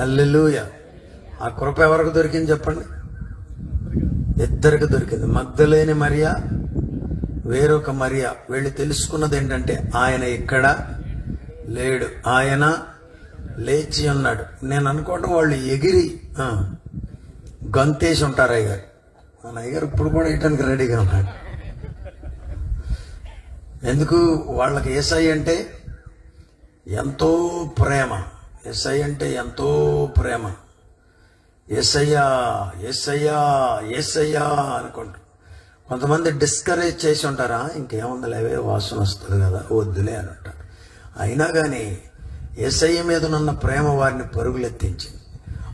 Hallelujah. ఆ కృప ఎవరికి దొరికింది చెప్పండి? ఇద్దరికి దొరికింది. మగ్ధలేని మరియా వేరొక మరియా. వీళ్ళు తెలుసుకున్నది ఏంటంటే ఆయన ఇక్కడ లేడు. ఆయన లేచి ఉన్నాడు. నేను అనుకోవడం వాళ్ళు ఎగిరి గంతేసి ఉంటారు అయ్యగారు. మన అయ్యగారు ఇప్పుడు కూడా ఇయటానికి రెడీగా ఉన్నాడు. ఎందుకు? వాళ్ళకి ఏసై అంటే ఎంతో ప్రేమ. ఎస్ఐ అంటే ఎంతో ప్రేమ. ఎస్ఐయా ఎస్ఐయా ఎస్ఐయా అనుకుంటూ. కొంతమంది డిస్కరేజ్ చేసి ఉంటారా? ఇంకేముంది లేవే వాసన వస్తుంది కదా వద్దులే అని అంటారు. అయినా కానీ ఎస్ఐ మీద ఉన్న ప్రేమ వారిని పరుగులెత్తించింది.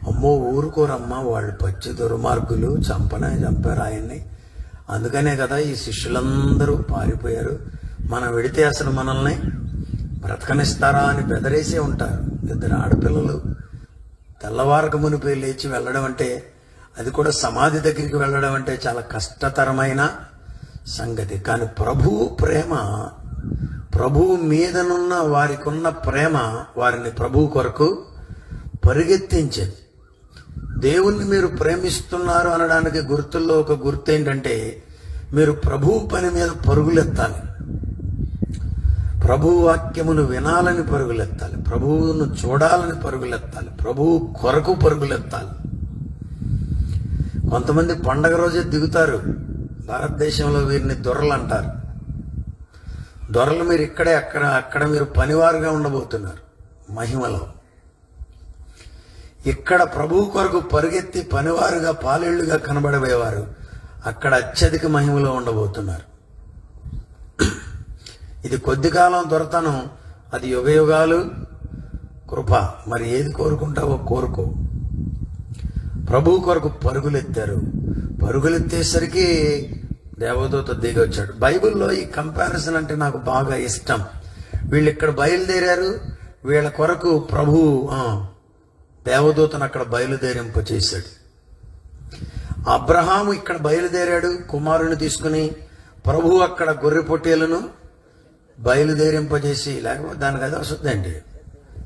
అమ్మో ఊరుకోరమ్మా వాళ్ళు పచ్చి దుర్మార్గులు చంపనే చంపారు ఆయన్ని. అందుకనే కదా ఈ శిష్యులందరూ పారిపోయారు. మనం వెడితే అసలు మనల్ని బ్రతకనిస్తారా అని బెదరేసే ఉంటారు. ఇద్దరు ఆడపిల్లలు తెల్లవారక మునిపై లేచి వెళ్ళడం అంటే అది కూడా సమాధి దగ్గరికి వెళ్ళడం అంటే చాలా కష్టతరమైన సంగతి. కానీ ప్రభువు ప్రేమ ప్రభువు మీదనున్న వారికి ఉన్న ప్రేమ వారిని ప్రభువు కొరకు పరిగెత్తించింది. దేవుణ్ణి మీరు ప్రేమిస్తున్నారు అనడానికి గుర్తుల్లో ఒక గుర్తు ఏంటంటే మీరు ప్రభువు పని మీద పరుగులెత్తాలి. ప్రభు వాక్యమును వినాలని పరుగులెత్తాలి. ప్రభువును చూడాలని పరుగులెత్తాలి. ప్రభువు కొరకు పరుగులెత్తాలి. కొంతమంది పండగ రోజే దిగుతారు. భారతదేశంలో వీరిని దొరలు అంటారు. దొరలు మీరు ఇక్కడే అక్కడ అక్కడ మీరు పనివారుగా ఉండబోతున్నారు. మహిమలో. ఇక్కడ ప్రభువు కొరకు పరుగెత్తి పనివారుగా పాలేళ్ళుగా కనబడబోయేవారు. అక్కడ అత్యధిక మహిమలో ఉండబోతున్నారు. ఇది కొద్ది కాలం దొరతనం. అది యుగయుగాలు కృప. మరి ఏది కోరుకుంటావో కోరుకో. ప్రభు కొరకు పరుగులెత్తారు. పరుగులెత్తేసరికి దేవదూత దిగి వచ్చాడు. బైబిల్లో ఈ కంపారిజన్ అంటే నాకు బాగా ఇష్టం. వీళ్ళు ఇక్కడ బయలుదేరారు. వీళ్ళ కొరకు ప్రభు దేవదూతను అక్కడ బయలుదేరింప చేశాడు. అబ్రహాము ఇక్కడ బయలుదేరాడు కుమారుని తీసుకుని. ప్రభు అక్కడ గొర్రె పొట్టేలను బయలుదేరింపజేసి లేకపోతే దానికి అది వస్తుందండి.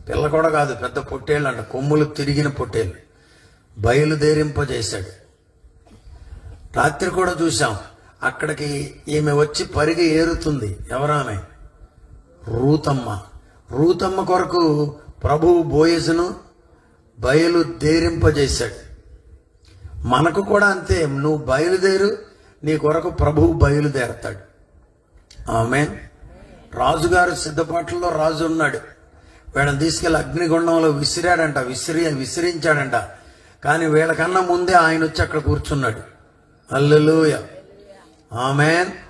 పిల్ల కూడా కాదు పెద్ద పొట్టేళ్ళు అంట. కొమ్ములు తిరిగిన పొట్టేళ్ళు. బయలుదేరింపజేశాడు. రాత్రి కూడా చూసాం అక్కడికి ఈమె వచ్చి పరిగి ఏరుతుంది. ఎవరామె? రూతమ్మ. రూతమ్మ కొరకు ప్రభువు బోయసును బయలుదేరింపజేశాడు. మనకు కూడా అంతే. నువ్వు బయలుదేరు నీ కొరకు ప్రభువు బయలుదేరతాడు. ఆమె రాజుగారు సిద్ధపాట్లలో రాజు ఉన్నాడు. వీళ్ళని తీసుకెళ్ళి అగ్నిగుండంలో విసిరాడంట విసిరి విసిరించాడంట. కానీ వీళ్ళకన్నా ముందే ఆయన వచ్చి అక్కడ కూర్చున్నాడు. Hallelujah amen.